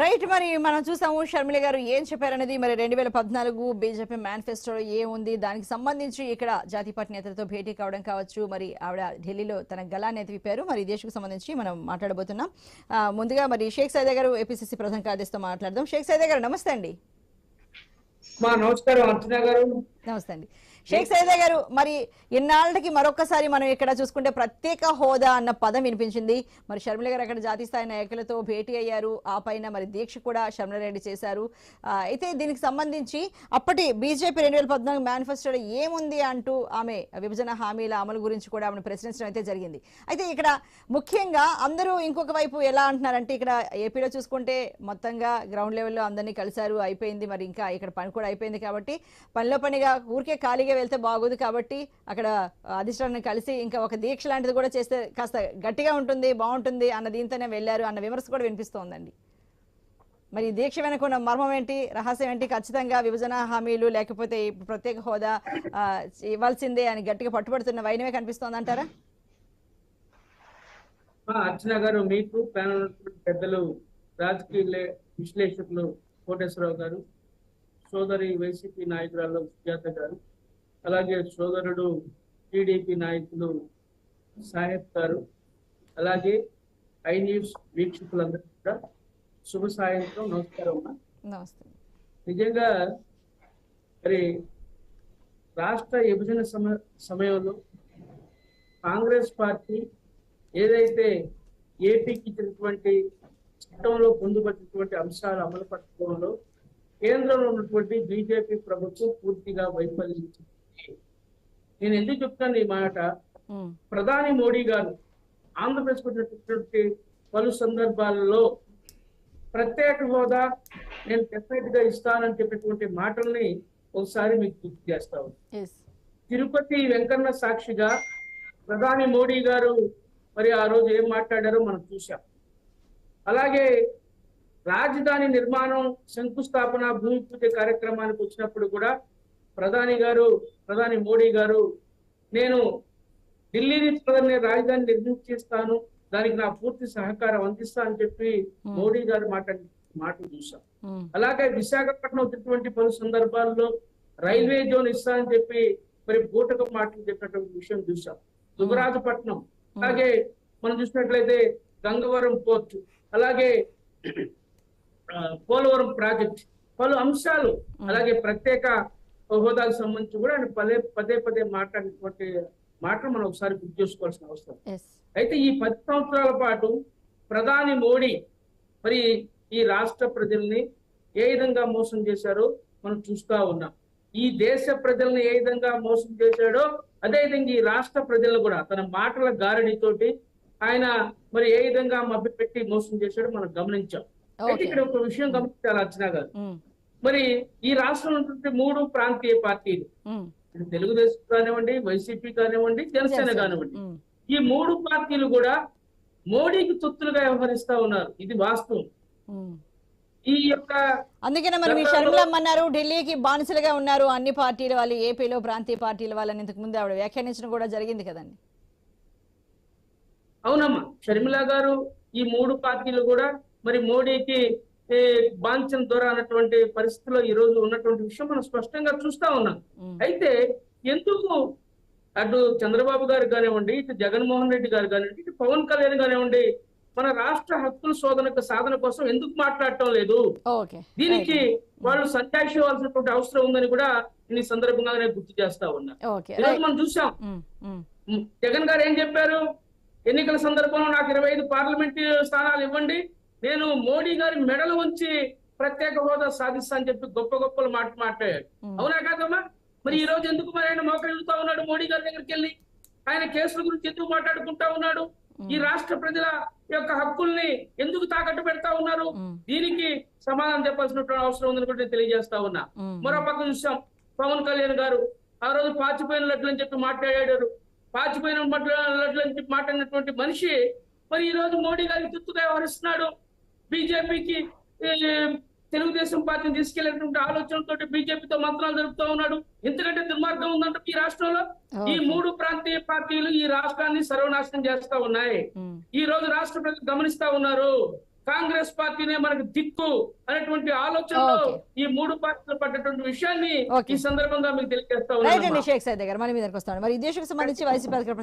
Right మరి మనం చూసాము షర్మిల గారు ఏం చెప్పారనేది. మరి రెండు వేల పద్నాలుగు బీజేపీ మేనిఫెస్టోలో ఏముంది? దానికి సంబంధించి ఇక్కడ జాతీయ పార్టీ నేతలతో భేటీ కావడం కావచ్చు. మరి ఆవిడ ఢిల్లీలో తన గలాన్ని ఎత్తివిప్పారు మరి దేశకు సంబంధించి మనం మాట్లాడబోతున్నాం. ముందుగా మరి షేక్ సైదా గారు ఏపీసీసీ ప్రధాన కార్యదర్శితో మాట్లాడదాం. షేక్ సైదా గారు నమస్తే అండి. నమస్కారం అర్చన గారు. నమస్తే అండి. షేక్ సైదా గారు మరి ఇన్నాళ్ళకి మరొకసారి మనం ఇక్కడ చూసుకుంటే ప్రత్యేక హోదా అన్న పదం వినిపించింది. మరి షర్మిల గారు అక్కడ జాతీయ స్థాయి నాయకులతో భేటీ అయ్యారు. ఆ పైన మరి దీక్ష కూడా షర్మిల రెడ్డి చేశారు. అయితే దీనికి సంబంధించి అప్పటి బీజేపీ రెండు వేల పద్నాలుగు మేనిఫెస్టోలో ఏముంది అంటూ ఆమె విభజన హామీల అమలు గురించి కూడా ఆమెను ప్రశ్నించడం అయితే జరిగింది. అయితే ఇక్కడ ముఖ్యంగా అందరూ ఇంకొక వైపు ఎలా అంటున్నారంటే ఇక్కడ ఏపీలో చూసుకుంటే మొత్తంగా గ్రౌండ్ లెవెల్లో అందరినీ కలిశారు అయిపోయింది. మరి ఇంకా ఇక్కడ పని కూడా అయిపోయింది కాబట్టి పనిలో పనిగా ఊరికే ఖాళీగా వెళ్తే బాగోదు కాబట్టి అక్కడ అధిష్టానం కలిసి ఇంకా ఒక దీక్ష లాంటిది కూడా చేస్తే కాస్త గట్టిగా ఉంటుంది బాగుంటుంది అన్న దీంతోనే వెళ్ళారు అన్న విమర్శ కూడా వినిపిస్తోందండి. మరి దీక్ష వెనుకున్న మర్మం ఏంటి రహస్యం ఏంటి? ఖచ్చితంగా విభజన హామీలు లేకపోతే ప్రత్యేక హోదా ఇవ్వాల్సిందే అని గట్టిగా పట్టుబడుతున్న వైనమే కనిపిస్తోంది అంటారా? అర్చన గారు మీకు పెద్దలు రాజకీయ విశ్లేషకులు కోటేశ్వరరావు గారు సోదరి వైసీపీ నాయకురాలు సుజాత గారు అలాగే సోదరుడు టీడీపీ నాయకులు సాహెబ్ గారు అలాగే ఐ న్యూస్ వీక్షకులందరూ కూడా శుభ సాయంత్రం నమస్కారం. నమస్తే నిజంగా మరి రాష్ట్ర విభజన సమ సమయంలో కాంగ్రెస్ పార్టీ ఏదైతే ఏపీకి ఇచ్చినటువంటి చట్టంలో పొందుపరిచినటువంటి అంశాలు అమలు పరచడంలో కేంద్రంలో ఉన్నటువంటి బీజేపీ ప్రభుత్వం పూర్తిగా వైఫల్యించింది నేను ఎందుకు చెప్తాను ఈ మాట? ప్రధాని మోడీ గారు ఆంధ్రప్రదేశ్ వచ్చినటువంటి పలు సందర్భాలలో ప్రత్యేక హోదా నేను డెఫినెట్గా ఇస్తానని చెప్పినటువంటి మాటల్ని ఒకసారి మీకు గుర్తు చేస్తాను. తిరుపతి వెంకన్న సాక్షిగా ప్రధాని మోడీ గారు మరి ఆ రోజు ఏం మాట్లాడారో మనం చూసాం అలాగే రాజధాని నిర్మాణం శంకుస్థాపన భూమి పూజ కార్యక్రమానికి వచ్చినప్పుడు కూడా ప్రధాని గారు ప్రధాని మోడీ గారు నేను ఢిల్లీ నుంచి ప్రధాని రాజధాని నిర్మించిస్తాను దానికి నా పూర్తి సహకారం అందిస్తా అని చెప్పి మోడీ గారు మాట చూసాం. ఉమ్, అలాగే విశాఖపట్నం వచ్చినటువంటి పలు సందర్భాల్లో రైల్వే జోన్ ఇస్తా అని చెప్పి మరి బూటక మాటలు చెప్పినటువంటి విషయం చూసాం. దుగరాజపట్నం. అలాగే మనం చూసినట్లయితే గంగవరం పోర్టు. అలాగే పోలవరం ప్రాజెక్ట్. పలు అంశాలు అలాగే ప్రత్యేక హోదాకు సంబంధించి కూడా ఆయన పదే పదే పదే మాట్లాడినటువంటి మాటలు మనం ఒకసారి గుర్తు చేసుకోవాల్సిన అవసరం. అయితే ఈ పది సంవత్సరాల పాటు ప్రధాని మోడీ మరి ఈ రాష్ట్ర ప్రజల్ని ఏ విధంగా మోసం చేశారో మనం చూస్తా ఉన్నాం. ఈ దేశ ప్రజల్ని ఏ విధంగా మోసం చేశాడో అదే విధంగా ఈ రాష్ట్ర ప్రజలను కూడా తన మాటల గారడితోటి ఆయన మరి ఏ విధంగా మభ్యపెట్టి మోసం చేశాడో మనం గమనించాం. అయితే. ఇక్కడ ఒక విషయం గమనించాలి అర్చన గారు. మరి ఈ రాష్ట్రంలో ఉన్నటువంటి మూడు ప్రాంతీయ పార్టీలు తెలుగుదేశం కానివ్వండి వైసీపీ కానివ్వండి జనసేన. కానివ్వండి. ఈ మూడు పార్టీలు కూడా మోడీకి తొత్తులుగా వ్యవహరిస్తా ఉన్నారు. ఇది వాస్తవం. ఈ యొక్క అందుకనే మరి మీ గతంలో- షర్మిలమ్మ అన్నారు ఢిల్లీకి బానిసలుగా ఉన్నారు అన్ని పార్టీల వాళ్ళు ఏపీలో ప్రాంతీయ పార్టీల వాళ్ళని ఇంతకు ముందు ఆవిడ వ్యాఖ్యానించడం కూడా జరిగింది కదండి. అవునమ్మా షర్మిల గారు ఈ మూడు పార్టీలు కూడా మరి మోడీకి బాంఛన దొర అన్నటువంటి పరిస్థితిలో ఈ రోజు ఉన్నటువంటి విషయం మనం స్పష్టంగా చూస్తా ఉన్నాం. అయితే ఎందుకు అటు చంద్రబాబు గారు కానివ్వండి ఇటు జగన్మోహన్ రెడ్డి గారు కానివ్వండి ఇటు పవన్ కళ్యాణ్ కానివ్వండి మన రాష్ట్ర హక్కుల శోధన సాధన కోసం ఎందుకు మాట్లాడటం లేదు? దీనికి వాళ్ళు సంజాయిషి ఇవ్వాల్సినటువంటి అవసరం ఉందని కూడా ఈ సందర్భంగా నేను గుర్తు చేస్తా ఉన్నా. ఈరోజు మనం చూసాం. జగన్ గారు ఏం చెప్పారు? ఎన్నికల సందర్భంలో నాకు ఇరవై ఐదు పార్లమెంట్ స్థానాలు ఇవ్వండి. నేను మోడీ గారి మెడలు ఉంచి ప్రత్యేక హోదా సాధిస్తా అని చెప్పి గొప్ప గొప్పలు మాట మాట్లాడాడు ఉమ్. అవునా కాదమ్మా? మరి ఈ రోజు ఎందుకు మరి ఆయన మోకరిల్లుతా ఉన్నాడు మోడీ గారి దగ్గరికి వెళ్ళి? ఆయన కేసుల గురించి ఎందుకు మాట్లాడుకుంటా ఉన్నాడు? ఈ రాష్ట్ర ప్రజల యొక్క హక్కుల్ని ఎందుకు తాకట్టు పెడతా ఉన్నారు? దీనికి సమాధానం చెప్పాల్సినటువంటి అవసరం ఉందని కూడా నేను తెలియజేస్తా ఉన్నా. ఉమ్, మరో పక్క చూసాం. పవన్ కళ్యాణ్ గారు ఆ రోజు పాచిపోయిన లడ్లు అని చెప్పి మాట్లాడాడు పాచిపోయిన మడ్ల- లడ్లు అని చెప్పి మాట్లాడినటువంటి మనిషి మరి ఈ రోజు మోడీ గారికి తుత్తుగా వ్యవహరిస్తున్నాడు. బీజేపీకి తెలుగుదేశం పార్టీని తీసుకెళ్ళేటువంటి ఆలోచనతో బీజేపీతో మంత్రాలు జరుపుతూ ఉన్నాడు. ఎందుకంటే దుర్మార్గం ఉందంటే ఈ రాష్ట్రంలో. ఈ. మూడు ప్రాంతీయ పార్టీలు ఈ రాష్ట్రాన్ని సర్వనాశనం చేస్తా ఉన్నాయి. ఈ రోజు రాష్ట్ర ప్రజలు గమనిస్తా ఉన్నారు. కాంగ్రెస్ పార్టీనే మనకు దిక్కు అనేటువంటి ఆలోచనలో. ఈ మూడు పార్టీలు పడ్డటువంటి విషయాన్ని. ఈ సందర్భంగా మీకు తెలియజేస్తా మరి ఈ సంబంధించి వైసీపీ అధికార